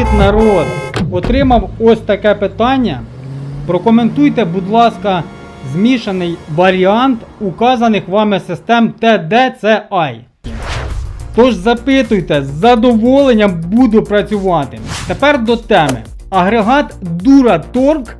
Привіт, народ! Отримав ось таке питання. Прокоментуйте, будь ласка, змішаний варіант указаних вами систем TDCI. Тож запитуйте, з задоволенням буду працювати. Тепер до теми. Агрегат DuraTorque,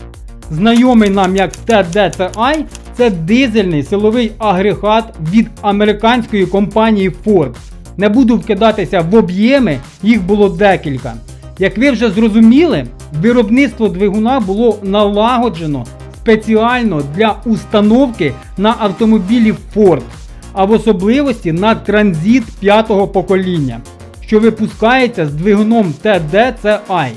знайомий нам як TDCI, це дизельний силовий агрегат від американської компанії Ford. Не буду вкидатися в об'єми, їх було декілька. Як ви вже зрозуміли, виробництво двигуна було налагоджено спеціально для установки на автомобілі Ford, а в особливості на транзит п'ятого покоління, що випускається з двигуном TDCI.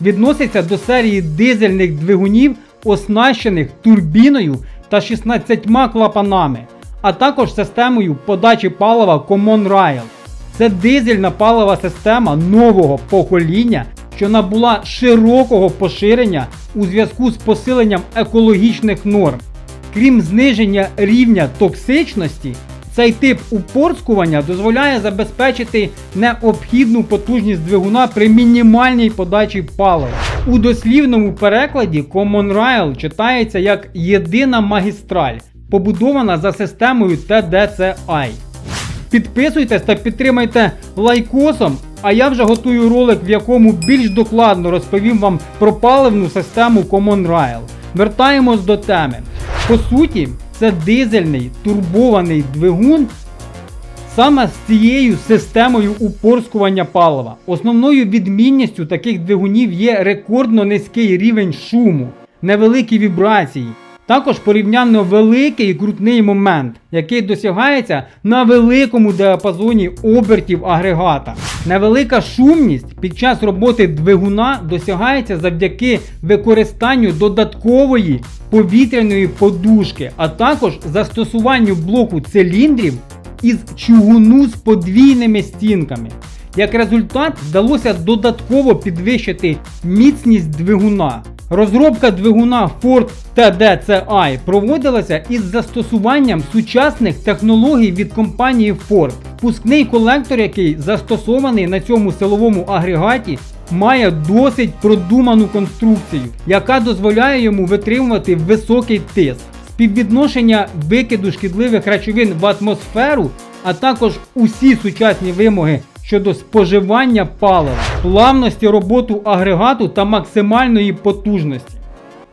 Відноситься до серії дизельних двигунів, оснащених турбіною та 16 клапанами, а також системою подачі палива Common Rail. Це дизельна палива система нового покоління, що набула широкого поширення у зв'язку з посиленням екологічних норм. Крім зниження рівня токсичності, цей тип упорскування дозволяє забезпечити необхідну потужність двигуна при мінімальній подачі палива. У дослівному перекладі Common Rail читається як єдина магістраль, побудована за системою TDCI. Підписуйтесь та підтримайте лайкосом, а я вже готую ролик, в якому більш докладно розповім вам про паливну систему Common Rail. Вертаємось до теми. По суті, це дизельний турбований двигун саме з цією системою упорскування палива. Основною відмінністю таких двигунів є рекордно низький рівень шуму, невеликі вібрації. Також порівняно великий і крутний момент, який досягається на великому діапазоні обертів агрегата. Невелика шумність під час роботи двигуна досягається завдяки використанню додаткової повітряної подушки, а також застосуванню блоку циліндрів із чугуну з подвійними стінками. Як результат, вдалося додатково підвищити міцність двигуна. Розробка двигуна Ford TDCI проводилася із застосуванням сучасних технологій від компанії Ford. Пускний колектор, який застосований на цьому силовому агрегаті, має досить продуману конструкцію, яка дозволяє йому витримувати високий тиск. Співвідношення викиду шкідливих речовин в атмосферу, а також усі сучасні вимоги щодо споживання палива, плавності роботи агрегату та максимальної потужності.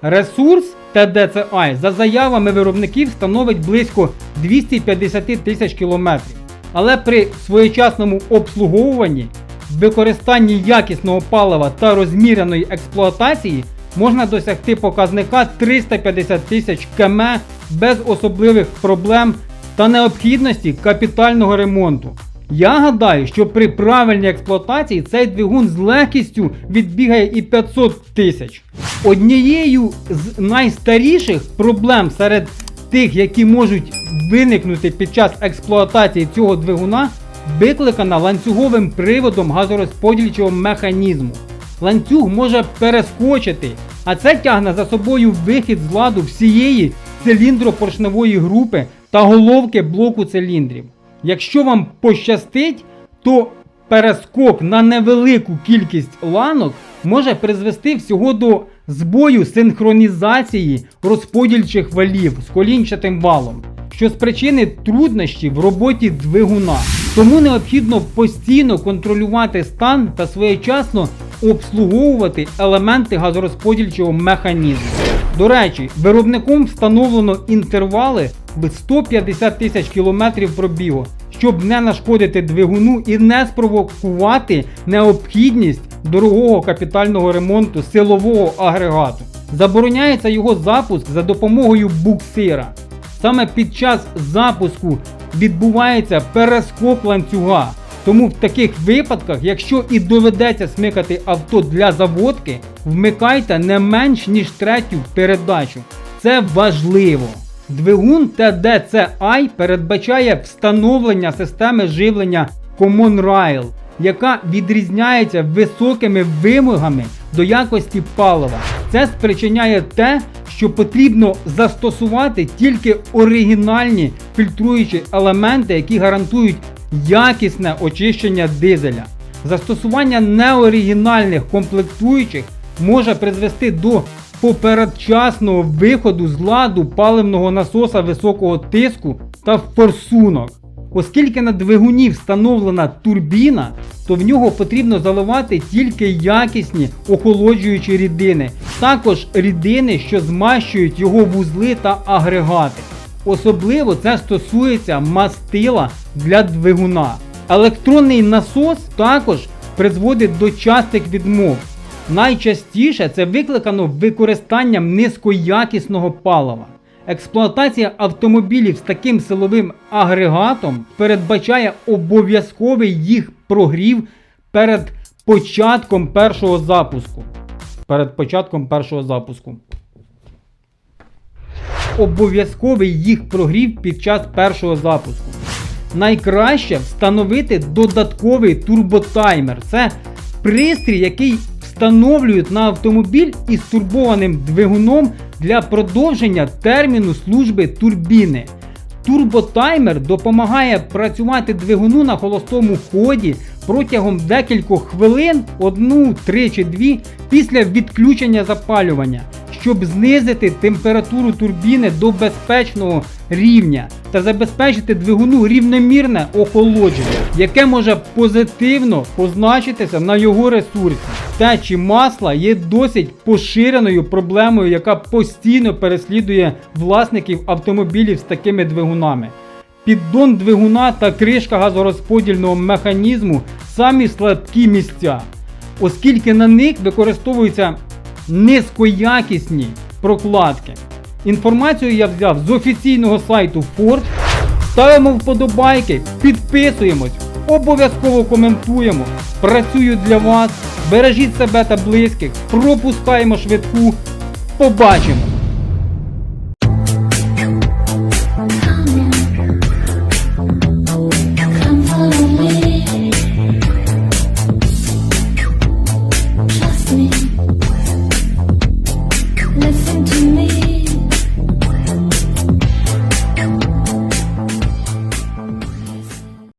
Ресурс TDCI за заявами виробників становить близько 250 тисяч кілометрів. Але при своєчасному обслуговуванні, використанні якісного палива та розміреної експлуатації можна досягти показника 350 тисяч км без особливих проблем та необхідності капітального ремонту. Я гадаю, що при правильній експлуатації цей двигун з легкістю відбігає і 500 тисяч. Однією з найстаріших проблем серед тих, які можуть виникнути під час експлуатації цього двигуна, викликана ланцюговим приводом газорозподільчого механізму. Ланцюг може перескочити, а це тягне за собою вихід з ладу всієї циліндропоршневої групи та головки блоку циліндрів. Якщо вам пощастить, то перескок на невелику кількість ланок може призвести всього до збою синхронізації розподільчих валів з колінчатим валом, що спричинить труднощі в роботі двигуна. Тому необхідно постійно контролювати стан та своєчасно обслуговувати елементи газорозподільчого механізму. До речі, виробником встановлено інтервали в 150 тисяч кілометрів пробігу, щоб не нашкодити двигуну і не спровокувати необхідність дорогого капітального ремонту силового агрегату. Забороняється його запуск за допомогою буксира. Саме під час запуску відбувається перескок ланцюга. Тому в таких випадках, якщо і доведеться смикати авто для заводки, вмикайте не менш ніж третю передачу. Це важливо. Двигун TDCI передбачає встановлення системи живлення Common Rail, яка відрізняється високими вимогами до якості палива. Це спричиняє те, що потрібно застосувати тільки оригінальні фільтруючі елементи, які гарантують якісне очищення дизеля. Застосування неоригінальних комплектуючих може призвести до попередчасного виходу з ладу паливного насоса високого тиску та форсунок. Оскільки на двигуні встановлена турбіна, то в нього потрібно заливати тільки якісні охолоджуючі рідини, також рідини, що змащують його вузли та агрегати. Особливо це стосується мастила для двигуна. Електронний насос також призводить до частих відмов. Найчастіше це викликано використанням низькоякісного палива. Експлуатація автомобілів з таким силовим агрегатом передбачає обов'язковий їх прогрів перед початком першого запуску. Перед початком першого запуску. Обов'язковий їх прогрів під час першого запуску. Найкраще встановити додатковий турботаймер. Це пристрій, який встановлюють на автомобіль із турбованим двигуном для продовження терміну служби турбіни. Турботаймер допомагає працювати двигуну на холостому ході протягом декількох хвилин, одну, три чи дві, після відключення запалювання, щоб знизити температуру турбіни до безпечного рівня та забезпечити двигуну рівномірне охолодження, яке може позитивно позначитися на його ресурсі. Течі масла є досить поширеною проблемою, яка постійно переслідує власників автомобілів з такими двигунами. Піддон двигуна та кришка газорозподільного механізму самі слабкі місця, оскільки на них використовуються низькоякісні прокладки. Інформацію я взяв з офіційного сайту Ford. Ставимо вподобайки, підписуємось, обов'язково коментуємо. Працюю для вас. Бережіть себе та близьких, пропускаємо швидку. Побачимо!